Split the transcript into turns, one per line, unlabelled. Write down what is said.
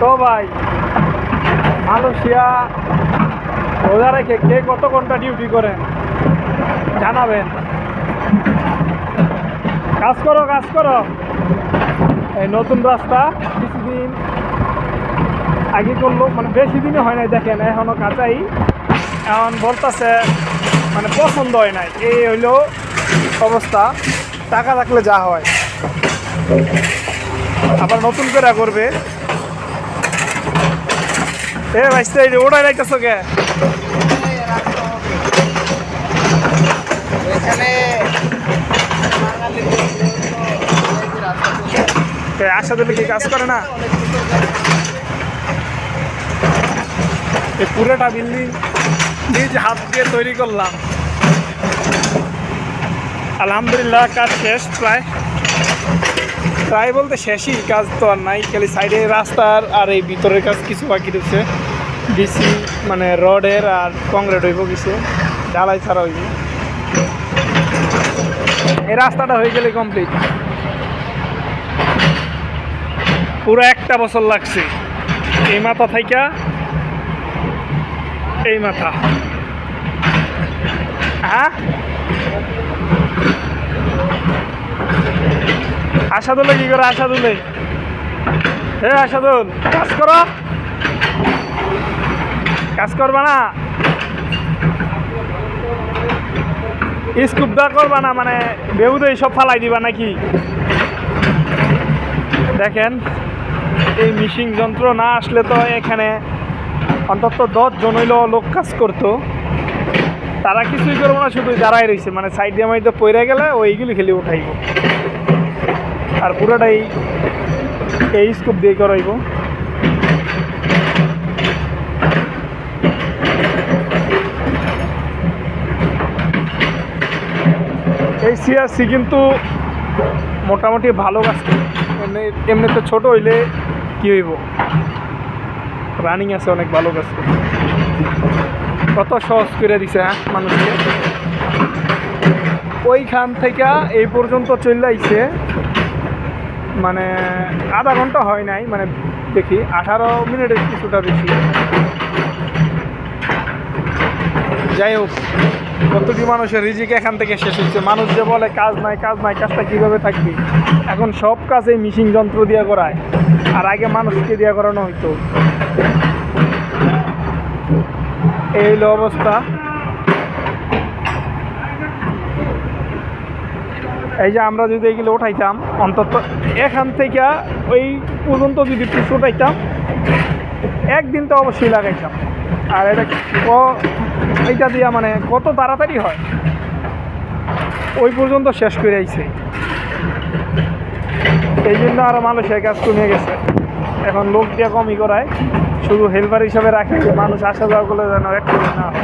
তো ভাই মালয়েশিয়া রোজা রেখে কে কত ঘণ্টা ডিউটি করেন জানাবেন। কাজ করো কাজ করো। এই নতুন রাস্তা কিছুদিন আগে করল মানে বেশি দিনই হয় নাই দেখেন, এখনও কাঁচাই। এখন বলতেছে মানে পছন্দ হয় নাই। এই হইল অবস্থা। টাকা থাকলে যা হয়। আবার নতুন করে করবে। রাখতেছ কে? কাজ করে না? এই পুরোটা বিল্ডিং নিজ হাত দিয়ে তৈরি করলাম। আলহামদুলিল্লাহ, কাজ শেষ প্রায়। প্রায় বলতে শেষই, কাজ তো আর নাই, খালি সাইডে রাস্তার আর এই ভিতরের কাজ কিছু বাকি রয়েছে। ডিসি মানে রডের আর কংক্রিট হইব কিছু। ঢালাই ছাড়া হইব। এই রাস্তাটা হয়ে গেলে কমপ্লিট পুরো একটা বছর লাগছে। এই মাথা থাইকা, এই মাথা। হ্যাঁ? আশাদুলে কি করে? আশাদুলে হে আশাদুল কাজ করো। কাজ করবা না? স্কুপ দা করবা না মানে বেউদে সব ফালাই দিবা নাকি? দেখেন, এই মিশিং যন্ত্র না আসলে তো এখানে অন্তত দশ জন হইল লোক কাজ করতো। তারা কিছুই করব না, শুধু দাঁড়াই রয়েছে মানে সাইড দিয়ে মাইতে পড়ে গেলে ওইগুলি খেলে উঠাইব। আর পুরোটাই এই স্কুপ দিয়ে করাইব। সিআরসি কিন্তু মোটামুটি ভালো কাজ করে। এমনি এমনিতে ছোটো হইলে কি হইব রানিং আছে অনেক ভালো করে। কত সহজ করে দিছে হ্যাঁ মানুষকে ওইখান থেকে এই পর্যন্ত চলে আইছে মানে আধা ঘণ্টা হয় নাই মানে দেখি, আঠারো মিনিটের কিছুটা বেশি যাই হোক, কতটি মানুষের রিজিক এখান থেকে শেষ হচ্ছে মানুষ যে বলে, কাজ নাই কাজ নাই, কাজটা কীভাবে থাকবে? এখন সব কাজ এই মিশিং যন্ত্র দিয়ে করায়। আর আগে মানুষকে দিয়ে করানো হইতো। এই হলো অবস্থা। এই যে আমরা যদি এগুলো উঠাইতাম, অন্তত এখান থেকে ওই পর্যন্ত যদি পিছু উঠাইতাম, একদিন তো অবশ্যই লাগাইতাম। আর এটা এইটা দিয়া মানে কত তাড়াতাড়ি হয়? ওই পর্যন্ত শেষ করে আইছে। এই জন্য আরও মানুষের কাজ কমে গেছে। এখন লোক দিয়ে কমই করায়। শুধু হেল্পার হিসাবে রাখে মানুষ আসা যাওয়া করলে যেন একটু না হয়।